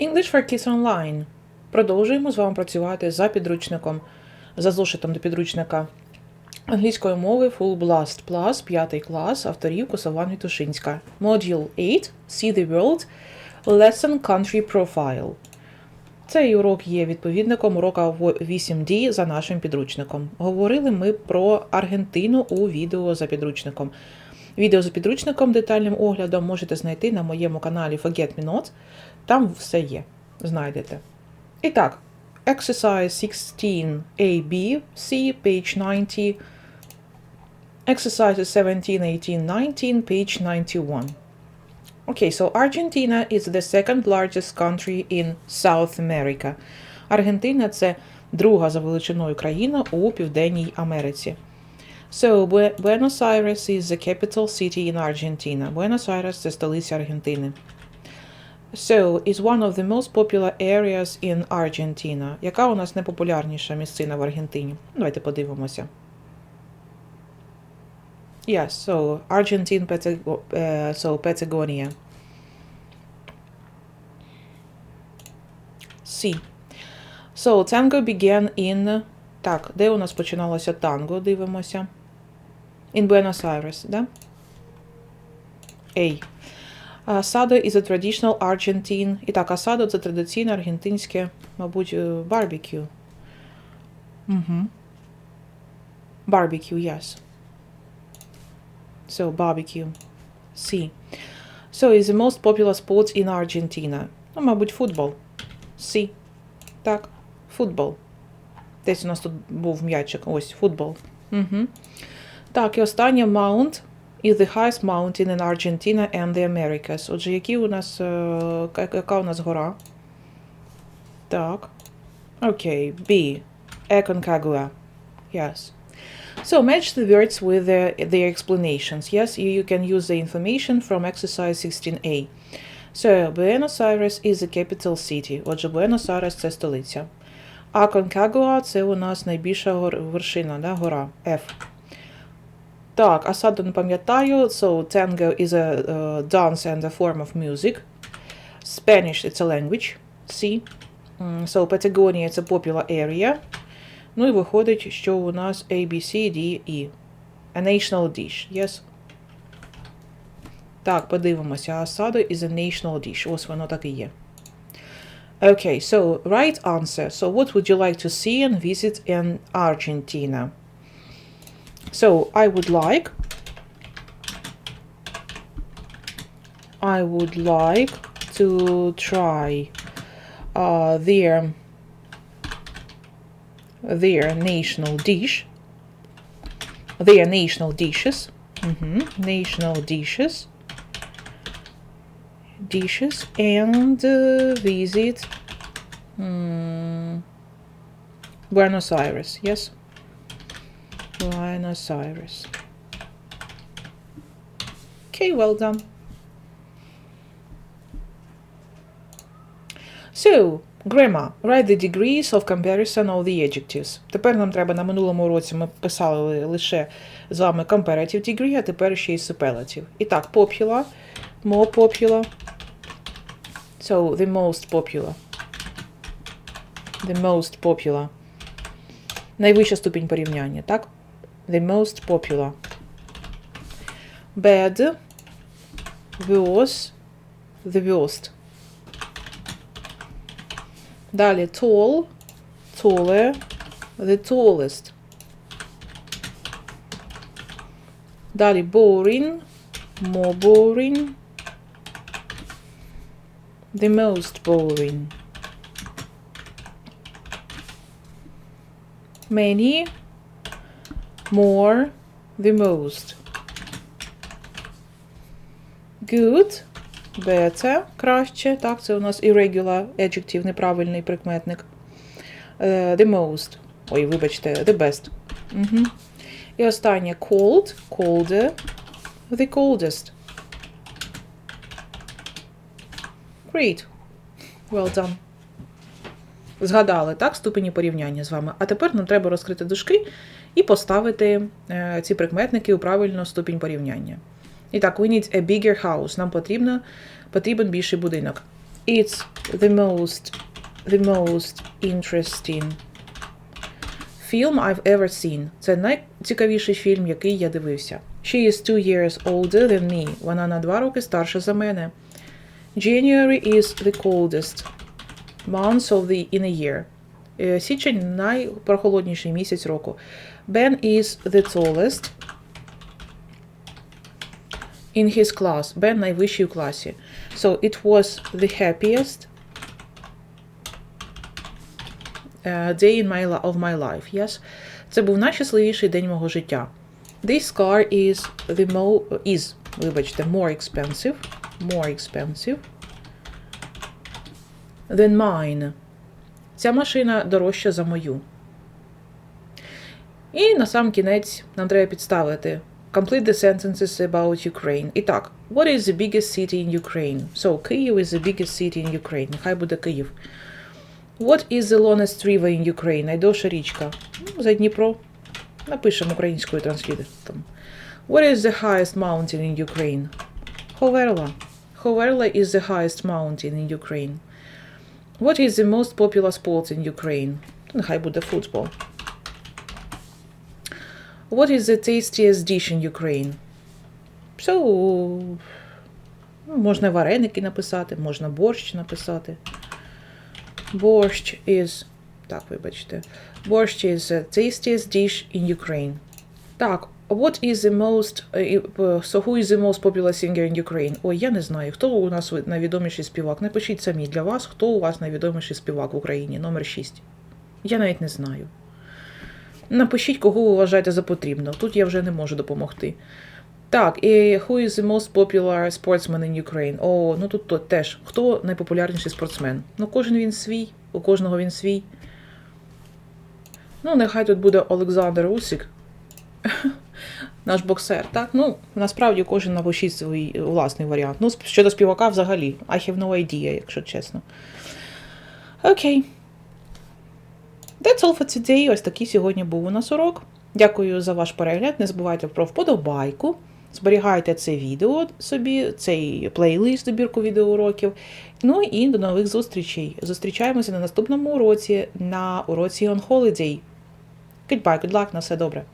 English for Kids Online. Продовжуємо з вами працювати за підручником, за зошитом до підручника англійської мови Full Blast Plus, 5 клас, авторів Косован Вітушинська. Module 8 See the World, Lesson Country Profile. Цей урок є відповідником урока 8D за нашим підручником. Говорили ми про Аргентину у відео за підручником. Відео за підручником детальним оглядом можете знайти на моєму каналі Forget Me Not. Там все є. Знайдете. І так, exercise 16 AB, C, page 90. Exercises 17, 18, 19, page 91. Okay, so Argentina is the second largest country in South America. Аргентина це друга за величиною країна у Південній Америці. So, Bu- Buenos Aires is the capital city in Argentina. Buenos Aires це столиця Аргентини. So, is one of the most popular areas in Argentina. Яка у нас найпопулярніша місцина в Аргентині? Давайте подивимося. Yes, so Argentine, Patago- uh, so Patagonia. C. So, tango began in. Так, де у нас починалося танго? Дивимося. In Buenos Aires, да? A. Асадо is a traditional Argentine. І так, асадо це традиційне аргентинське, мабуть, е, барбекю. Угу. Barbecue, yes. So, barbecue. C. So, is the most popular sport in Argentina. Ну, мабуть, футбол. C. Так, футбол. Десь у нас тут був м'ячик. Ось, футбол. Угу. Так, і останнє Mount is the highest mountain in Argentina and the Americas. Отже, які у нас, е, ка- яка у нас гора? Так. Окей, B. Aconcagua. Yes. So match the words with their, their explanations. Yes, you, you can use the information from exercise 16a. So, Buenos Aires is the capital city. Отже, Буенос Айрес це столиця. Aconcagua – це у нас найбільша гор- вершина, да, гора F. Так, Асаду не пам'ятаю. So, tango is a uh, dance and a form of music. Spanish – it's a language. C. М, So, Patagonia – це popular area. Ну і виходить, що у нас A, B, C, D, E. A national dish. Yes? Так, подивимося. Асадо is a national dish. Ось воно так і є. Okay, so right answer. So what would you like to see and visit in Argentina? So I would like I would like to try uh, their their national dish their national dishes. Mhm, national dishes. Dishes and uh, visit mm, Buenos Aires. Yes Buenos okay well done So, grammar. Write the degrees of comparison of the adjectives. Тепер нам треба на минулому уроці ми писали лише з вами comparative degree, а тепер ще й superlative. І так, popular, more popular. So, the most popular. The most popular. Найвища ступінь порівняння, так? The most popular. Bad. Worse. The worst. Далі tall, taller, the tallest. Далі boring, more boring, the most boring. Many, more, the most. Good, better, краще. Так, це у нас irregular adjective, неправильний прикметник. Е, the most. Ой, вибачте, the best. Угу. І останнє cold, colder, the coldest. Great. Well done. Згадали, так, ступені порівняння з вами. А тепер нам треба розкрити дужки і поставити е, ці прикметники у правильну ступінь порівняння. І так, we need a bigger house. Нам потрібно, потрібен більший будинок. It's the most the most interesting film I've ever seen. Це найцікавіший фільм, який я дивився. She is two years older than me. Вона на два роки старша за мене. January is the coldest month of the in a year. Е, Січень найпрохолодніший місяць року. Ben is the tallest in his class. Бен найвищий у класі. So it was the happiest uh, day in my, li- of my life. Yes. Це був найщасливіший день мого життя. This car is the mo is, вибачте, more expensive. More expensive than mine. Ця машина дорожча за мою. І на сам кінець нам треба підставити. Complete the sentences about Ukraine. І так, what is the biggest city in Ukraine? So, Kyiv is the biggest city in Ukraine. Нехай буде Київ. What is the longest river in Ukraine? Найдовша річка. Ну, За Дніпро. Напишемо українською транслітом. What is the highest mountain in Ukraine? Ховерла. Ховерла is the highest mountain in Ukraine. What is the most popular sport in Ukraine? Нехай буде футбол. What is the tastiest dish in Ukraine? So, ну, можна вареники написати, можна борщ написати. Борщ is. Так, вибачте. Борщ is the tastiest dish in Ukraine. Так, what is the most. е, е, So who is the most popular singer in Ukraine? Ой, я не знаю. Хто у нас найвідоміший співак? Напишіть самі для вас, хто у вас найвідоміший співак в Україні. Номер 6. Я навіть не знаю. Напишіть, кого ви вважаєте за потрібно. Тут я вже не можу допомогти. Так, і who is the most popular sportsman in Ukraine? О, ну тут теж. Хто найпопулярніший спортсмен? Ну, кожен він свій, у кожного він свій. Ну, нехай тут буде Олександр Усик. Наш боксер, так? Ну, насправді кожен напишіть свій власний варіант. Ну, щодо співака взагалі. I have no idea, якщо чесно. Окей. That's all for today. Ось такий сьогодні був у нас урок. Дякую за ваш перегляд. Не забувайте про вподобайку. Зберігайте це відео собі, цей плейлист добірку відеоуроків. Ну і до нових зустрічей. Зустрічаємося на наступному уроці на уроці On Holiday. Goodbye, good luck, на все добре.